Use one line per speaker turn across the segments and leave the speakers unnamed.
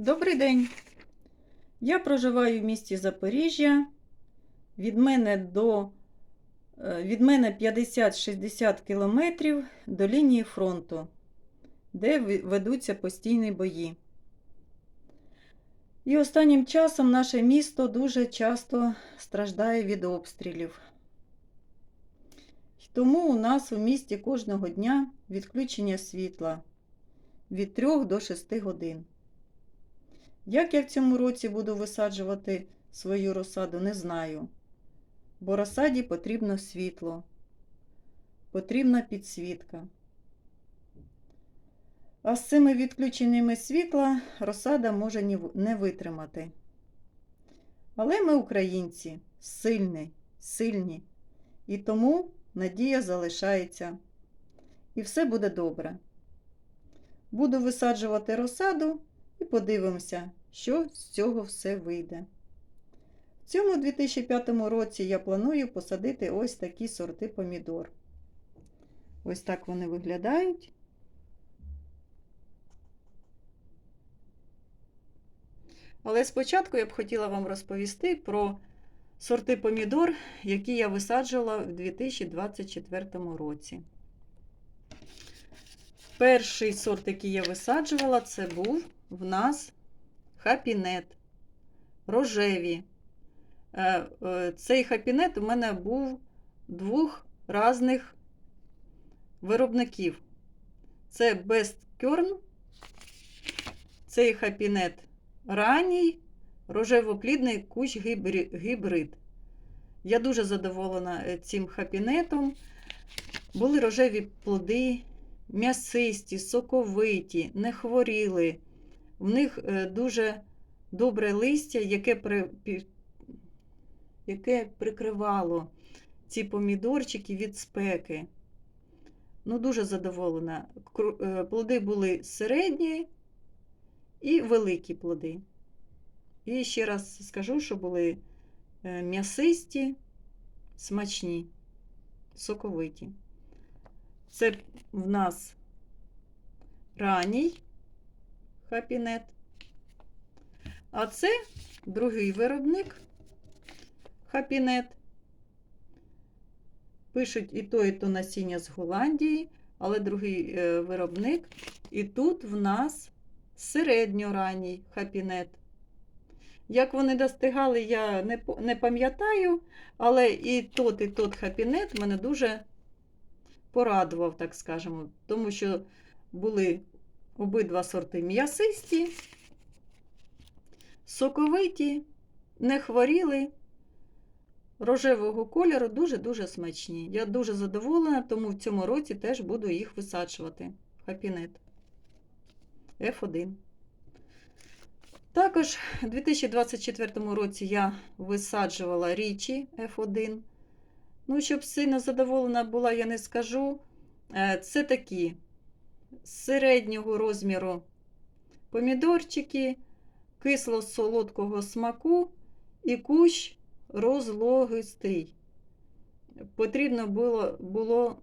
Добрий день. Я проживаю в місті Запоріжжя. Від мене до е, від мене 50-60 кілометрів до лінії фронту, де ведуться постійні бої. І останнім часом наше місто дуже часто страждає від обстрілів. Тому у нас у місті кожного дня відключення світла від 3 до 6 годин. Як я в цьому році буду висаджувати свою розсаду, не знаю. Бо розсаді потрібно світло, потрібна підсвітка. А з цими відключеннями світла розсада може не витримати. Але ми, українці, сильні, сильні, і тому надія залишається. І все буде добре. Буду висаджувати розсаду і подивимося, що з цього все вийде. В цьому 2005 році я планую посадити ось такі сорти помідор. Ось так вони виглядають. Але спочатку я б хотіла вам розповісти про сорти помідор, які я висаджувала в 2024 році. Перший сорт, який я висаджувала, це був в нас хапінет. Рожеві. Е, е, Цей хапінет у мене був двох різних виробників. Це Best Kern, цей хапінет ранній, рожево-плідний кущ гібрид. Я дуже задоволена е, цим хапінетом. Були рожеві плоди, м'ясисті, соковиті, не хворіли. В них е, дуже добре листя, яке, при, яке прикривало ці помідорчики від спеки. Ну, дуже задоволена. Е, Плоди були середні і великі плоди. І ще раз скажу, що були е, м'ясисті, смачні, соковиті. Це в нас ранній хапінет. А це другий виробник хапінет. Пишуть і то, і то насіння з Голландії, але другий е, виробник. І тут в нас середньоранній хапінет. Як вони достигали, я не, не пам'ятаю, але і тот, і тот хапінет мене дуже порадував, так скажемо, тому що були обидва сорти м'ясисті, соковиті, не хворіли, рожевого кольору дуже-дуже смачні. Я дуже задоволена, тому в цьому році теж буду їх висаджувати. Хапінет F1. Також у 2024 році я висаджувала річі F1. Ну, щоб сильно задоволена була, я не скажу. Е, Це такі середнього розміру помідорчики, кисло-солодкого смаку і кущ розлогистий. Потрібно було, було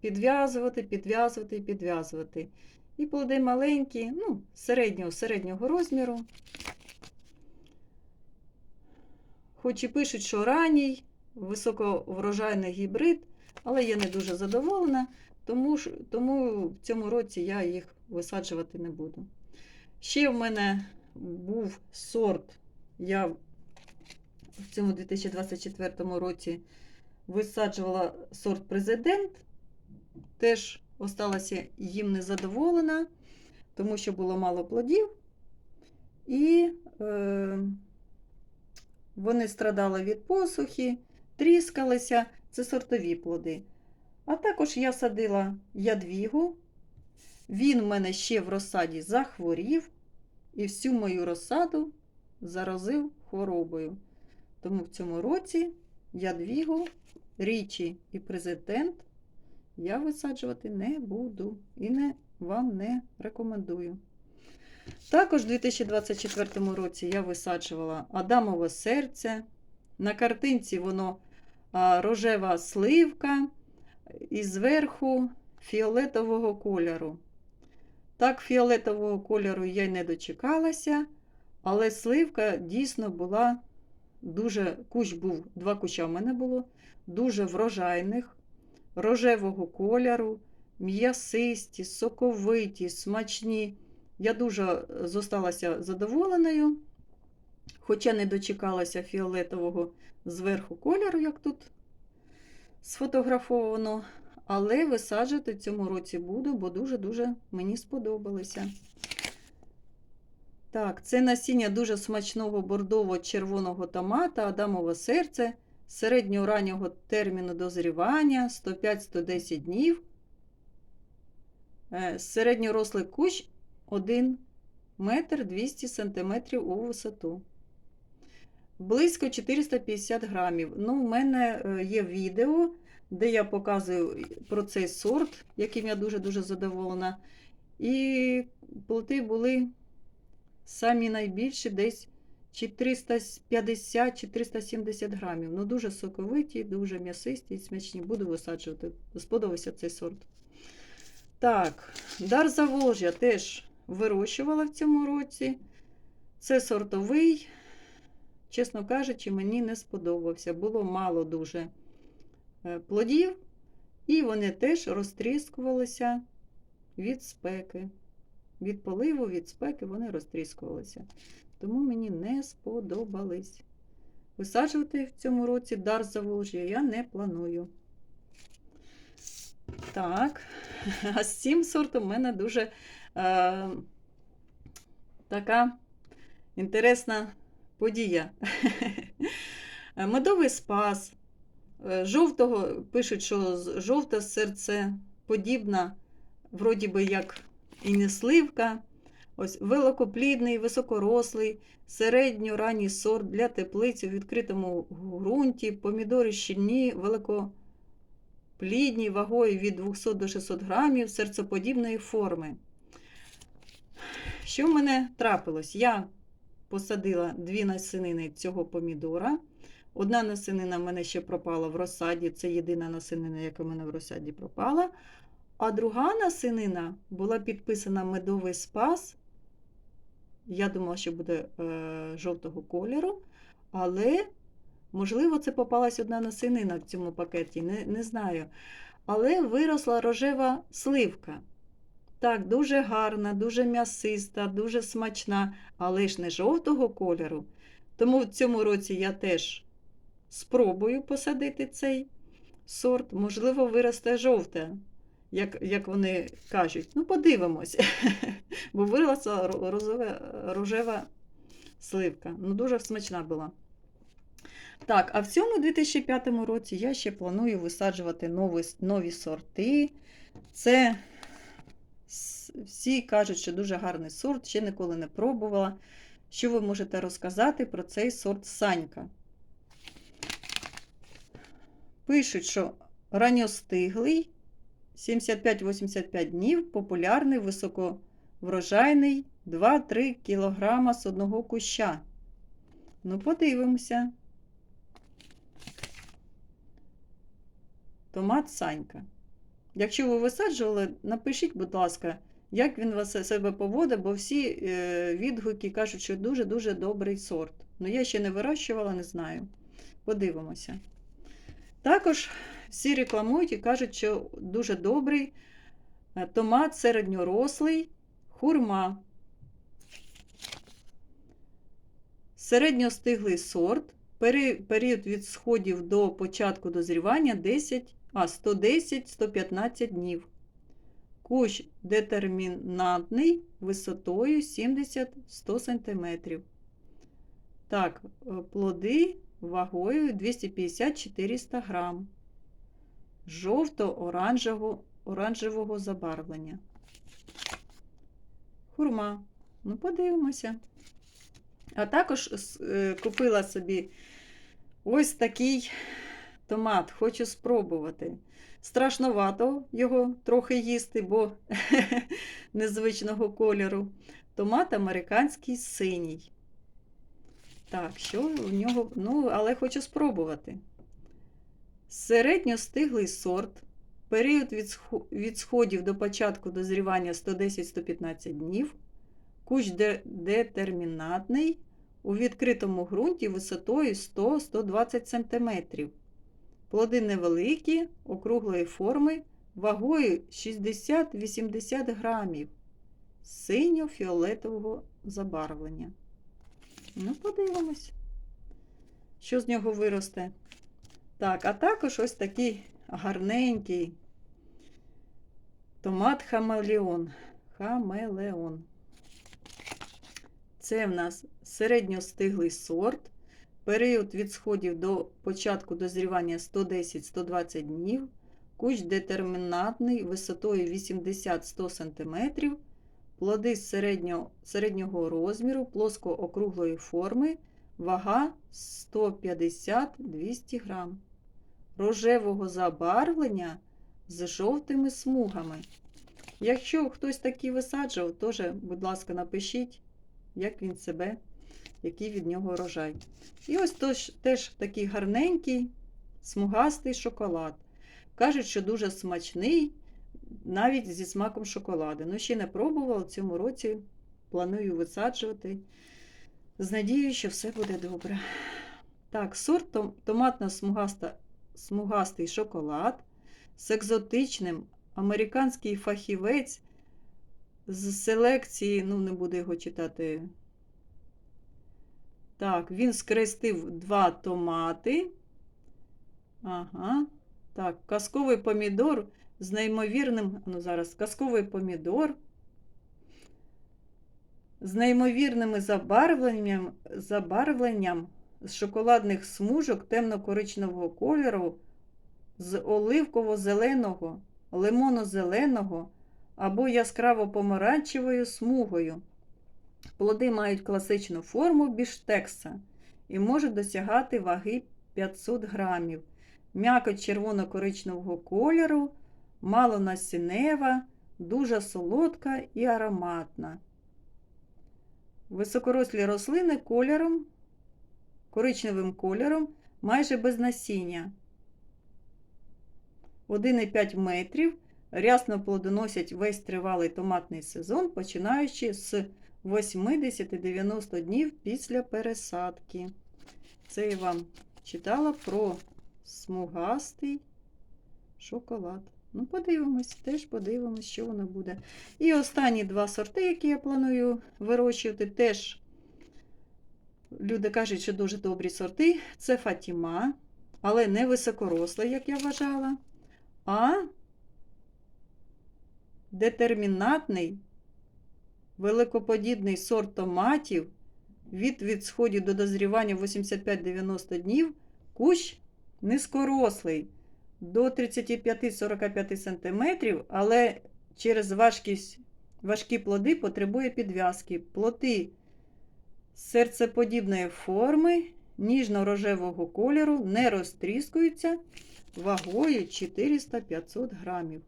підв'язувати, підв'язувати, підв'язувати. І плоди маленькі, ну, середнього, середнього розміру. Хоч і пишуть, що ранній, високоврожайний гібрид, але я не дуже задоволена, тому, тому в цьому році я їх висаджувати не буду. Ще в мене був сорт, я в цьому 2024 році висаджувала сорт президент. Теж осталася їм незадоволена, тому що було мало плодів. І е, вони страдали від посухи, тріскалися. Це сортові плоди. А також я садила ядвігу. Він в мене ще в розсаді захворів і всю мою розсаду заразив хворобою. Тому в цьому році ядвігу, річі і президент я висаджувати не буду і не, вам не рекомендую. Також у 2024 році я висаджувала Адамове серце. На картинці воно рожева сливка і зверху фіолетового кольору. Так, фіолетового кольору я й не дочекалася, але сливка дійсно була дуже, кущ був, два куща в мене було, дуже врожайних, рожевого кольору, м'ясисті, соковиті, смачні. Я дуже зосталася задоволеною, хоча не дочекалася фіолетового зверху кольору, як тут сфотографовано. Але висаджувати в цьому році буду, бо дуже-дуже мені сподобалося. Так, це насіння дуже смачного бордово-червоного томата, адамове серце, середнього раннього терміну дозрівання 105-110 днів. Е, Середньорослий кущ 1 метр 200 сантиметрів у висоту. Близько 450 грамів. Ну, в мене е, є відео, де я показую про цей сорт, яким я дуже-дуже задоволена. І плоти були самі найбільші, десь чи 350 чи 370 грамів. Ну, дуже соковиті, дуже м'ясисті смачні. Буду висаджувати. Сподобався цей сорт. Так, дар Заволжя теж вирощувала в цьому році. Це сортовий, чесно кажучи, мені не сподобався. Було мало дуже е, плодів, і вони теж розтріскувалися від спеки. Від поливу, від спеки вони розтріскувалися. Тому мені не сподобались. Висаджувати в цьому році дар Заволжя я не планую. Так, а з цим сортом в мене дуже е, така інтересна подія. Медовий спас. Е, Жовтого пишуть, що жовте серце подібна, вроді би як і не сливка. Ось великоплідний, високорослий, середньоранній сорт для теплиць у відкритому ґрунті, помідори щільні, великоплідні, вагою від 200 до 600 грамів, серцеподібної форми. Що в мене трапилось? Я посадила дві насинини цього помідора. Одна насинина в мене ще пропала в розсаді, це єдина насинина, яка в мене в розсаді пропала. А друга насинина була підписана медовий спас. Я думала, що буде е, жовтого кольору, але, можливо, це попалась одна насинина в цьому пакеті, не, не знаю. Але виросла рожева сливка. Так, дуже гарна, дуже м'ясиста, дуже смачна, але ж не жовтого кольору. Тому в цьому році я теж спробую посадити цей сорт. Можливо, виросте жовте, як, як вони кажуть. Ну, подивимось. Бо виросла рожева сливка. Ну, дуже смачна була. Так, а в цьому 2005 році я ще планую висаджувати нові, нові сорти. Це всі кажуть, що дуже гарний сорт, ще ніколи не пробувала. Що ви можете розказати про цей сорт Санька? Пишуть, що ранньостиглий, 75-85 днів, популярний, високоврожайний, 2-3 кг з одного куща. Ну, подивимося. Томат Санька. Якщо ви висаджували, напишіть, будь ласка, як він вас себе поводить, бо всі е, відгуки кажуть, що дуже-дуже добрий сорт. Ну, я ще не вирощувала, не знаю. Подивимося. Також всі рекламують і кажуть, що дуже добрий е, томат середньорослий, хурма. Середньостиглий сорт. Період від сходів до початку дозрівання 10, а 110-115 днів. Кущ детермінантний висотою 70-100 см. Так, е, плоди вагою 250-400 грам. Жовто-оранжевого оранжевого забарвлення. Хурма. Ну, подивимося. А також е, купила собі ось такий томат. Хочу спробувати. Страшновато його трохи їсти, бо незвичного кольору. Томат американський синій. Так, що в нього. Ну, але хочу спробувати. Середньостиглий сорт Період від сходів до початку дозрівання 110-115 днів. Кущ детермінатний у відкритому ґрунті висотою 100-120 см. Плоди невеликі, округлої форми, вагою 60-80 грамів, синьо-фіолетового забарвлення. Ну, подивимось, що з нього виросте. Так, а також ось такий гарненький томат хамелеон. Хамелеон. Це в нас середньостиглий сорт. Період від сходів до початку дозрівання 110-120 днів. Кущ детермінатний висотою 80-100 см. Плоди середнього, середнього розміру, плоско-округлої форми, вага 150-200 грам. Рожевого забарвлення з жовтими смугами. Якщо хтось такий висаджував, теж, будь ласка, напишіть, як він себе, який від нього рожай. І ось тож, теж такий гарненький, смугастий шоколад. Кажуть, що дуже смачний, навіть зі смаком шоколаду. Ну, ще не пробувала в цьому році. Планую висаджувати. З надією, що все буде добре. Так, сорт том- томатно-смугаста, смугастий шоколад з екзотичним американський фахівець з селекції, ну, не буду його читати. Так, він скрестив два томати. Ага. Так, казковий помідор з неймовірним. Ну, зараз казковий помідор. З неймовірними забарвленням, забарвленням з шоколадних смужок темно-коричневого кольору, з оливково-зеленого, лимоно-зеленого або яскраво-помаранчевою смугою. Плоди мають класичну форму біштекса і можуть досягати ваги 500 грамів. М'якоть червоно-коричневого кольору, малонасінева, дуже солодка і ароматна. Високорослі рослини кольором, коричневим кольором, майже без насіння. 1,5 метрів рясно плодоносять весь тривалий томатний сезон, починаючи з 80-90 днів після пересадки. Це я вам читала про смугастий шоколад. Ну, подивимось, теж подивимось, що воно буде. І останні два сорти, які я планую вирощувати, теж люди кажуть, що дуже добрі сорти. Це Фатіма, але не високоросла, як я вважала, а детермінатний, великоподібний сорт томатів від відсходів до дозрівання 85-90 днів, кущ низькорослий до 35-45 см, але через важкість, важкі плоди потребує підв'язки. Плоди серцеподібної форми, ніжно-рожевого кольору, не розтріскуються вагою 400-500 грамів.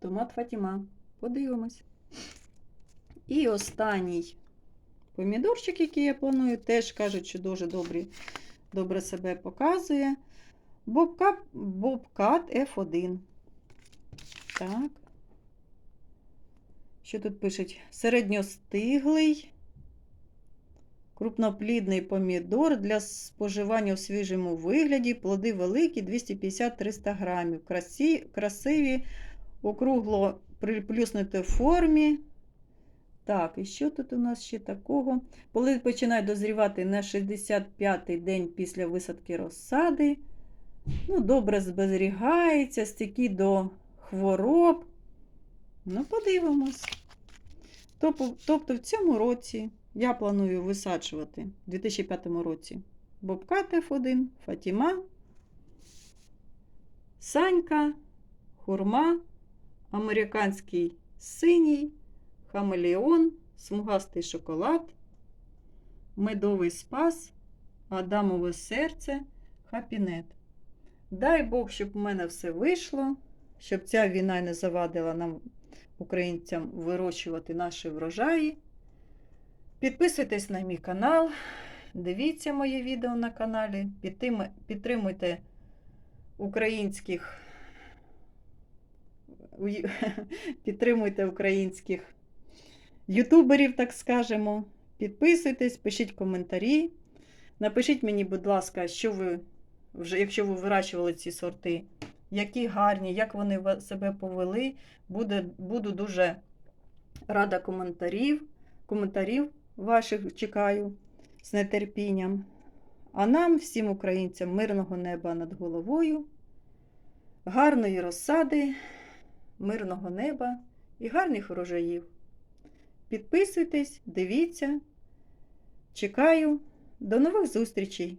Томат Фатіма. Подивимось. І останній помідорчик, який я планую, теж кажуть, що дуже добрі, добре себе показує. Бобкат, Бобкат F1. Так. Що тут пишуть? Середньостиглий, крупноплідний помідор для споживання у свіжому вигляді. Плоди великі 250-300 грамів. Красиві, округло приплюснути формі. Так, і що тут у нас ще такого? Плоди починають дозрівати на 65-й день після висадки розсади. Ну, добре зберігається, стійкі до хвороб. Ну, подивимось. Тобто, в цьому році я планую висаджувати в 2005 році Бобкат F1, Фатіма, Санька, Хурма, американський синій, хамелеон, смугастий шоколад, медовий спас, Адамове серце, хапінет. Дай Бог, щоб у мене все вийшло, щоб ця війна не завадила нам, українцям, вирощувати наші врожаї. Підписуйтесь на мій канал, дивіться моє відео на каналі, підтримуйте українських підтримуйте українських ютуберів, так скажемо. Підписуйтесь, пишіть коментарі. Напишіть мені, будь ласка, що ви вже, якщо ви вирощували ці сорти, які гарні, як вони себе повели. Буде, буду дуже рада коментарів, коментарів ваших чекаю з нетерпінням. А нам, всім українцям, мирного неба над головою, гарної розсади, мирного неба і гарних урожаїв. Підписуйтесь, дивіться. Чекаю. До нових зустрічей!